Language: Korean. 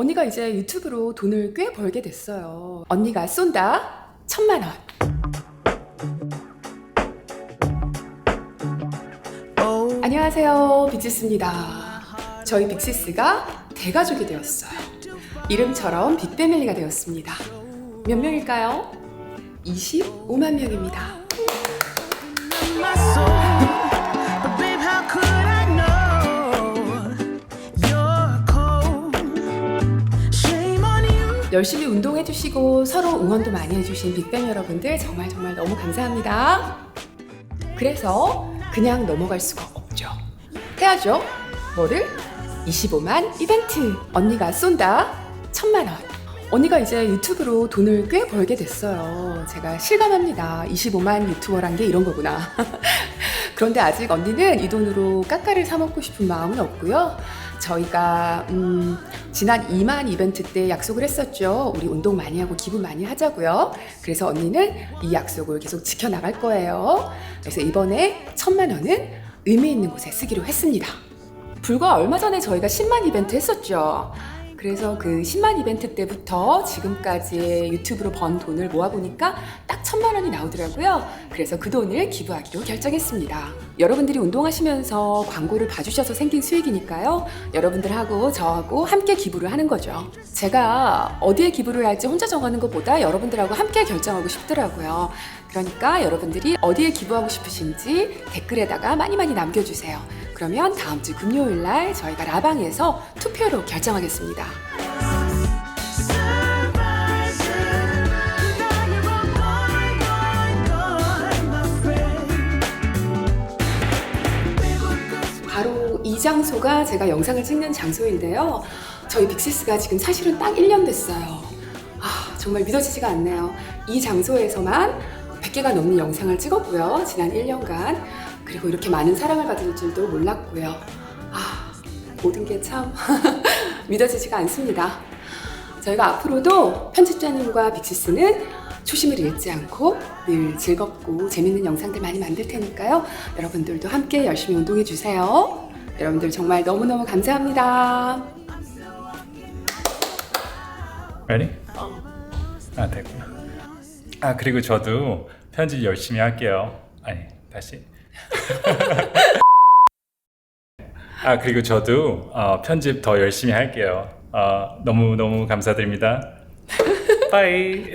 언니가 이제 유튜브로 돈을 꽤 벌게 됐어요. 언니가 쏜다 천만 원. 안녕하세요, 빅시스입니다. 저희 빅시스가 대가족이 되었어요. 이름처럼 빅패밀리가 되었습니다. 몇 명일까요? 25만 명입니다. 열심히 운동해주시고 서로 응원도 많이 해주신 빅뱅 여러분들 정말 정말 너무 감사합니다. 그래서 그냥 넘어갈 수가 없죠. 해야죠. 뭐를? 25만 이벤트. 언니가 쏜다. 천만 원. 언니가 이제 유튜브로 돈을 꽤 벌게 됐어요. 제가 실감합니다. 25만 유튜버란 게 이런 거구나. 그런데 아직 언니는 이 돈으로 까까를 사 먹고 싶은 마음은 없고요. 저희가 음, 지난 2만 이벤트 때 약속을 했었죠. 우리 운동 많이 하고 기부 많이 하자고요. 그래서 언니는 이 약속을 계속 지켜나갈 거예요. 그래서 이번에 천만 원은 의미 있는 곳에 쓰기로 했습니다. 불과 얼마 전에 저희가 10만 이벤트 했었죠. 그래서 그 10만 이벤트 때부터 지금까지 유튜브로 번 돈을 모아보니까 딱 천만 원이 나오더라고요. 그래서 그 돈을 기부하기로 결정했습니다. 여러분들이 운동하시면서 광고를 봐주셔서 생긴 수익이니까요. 여러분들하고 저하고 함께 기부를 하는 거죠. 제가 어디에 기부를 할지 혼자 정하는 것보다 여러분들하고 함께 결정하고 싶더라고요. 그러니까 여러분들이 어디에 기부하고 싶으신지 댓글에다가 많이 많이 남겨주세요. 그러면 다음 주 금요일 날 저희가 라방에서 투표로 결정하겠습니다. 이 장소가 제가 영상을 찍는 장소인데요. 저희 빅시스가 지금 사실은 딱 1년 됐어요. 아, 정말 믿어지지가 않네요. 이 장소에서만 100개가 넘는 영상을 찍었고요. 지난 1년간. 그리고 이렇게 많은 사랑을 받을 줄도 몰랐고요. 아, 모든 게 참 믿어지지가 않습니다. 저희가 앞으로도 편집자님과 빅시스는 초심을 잃지 않고 늘 즐겁고 재밌는 영상들 많이 만들 테니까요. 여러분들도 함께 열심히 운동해 주세요. 여러분들 정말 너무너무 감사합니다. Ready? 아 됐구나. 아 그리고 저도 편집 열심히 할게요. 아니 다시. 아 그리고 저도 어, 편집 더 열심히 할게요. 어, 너무 너무 감사드립니다. 빠이.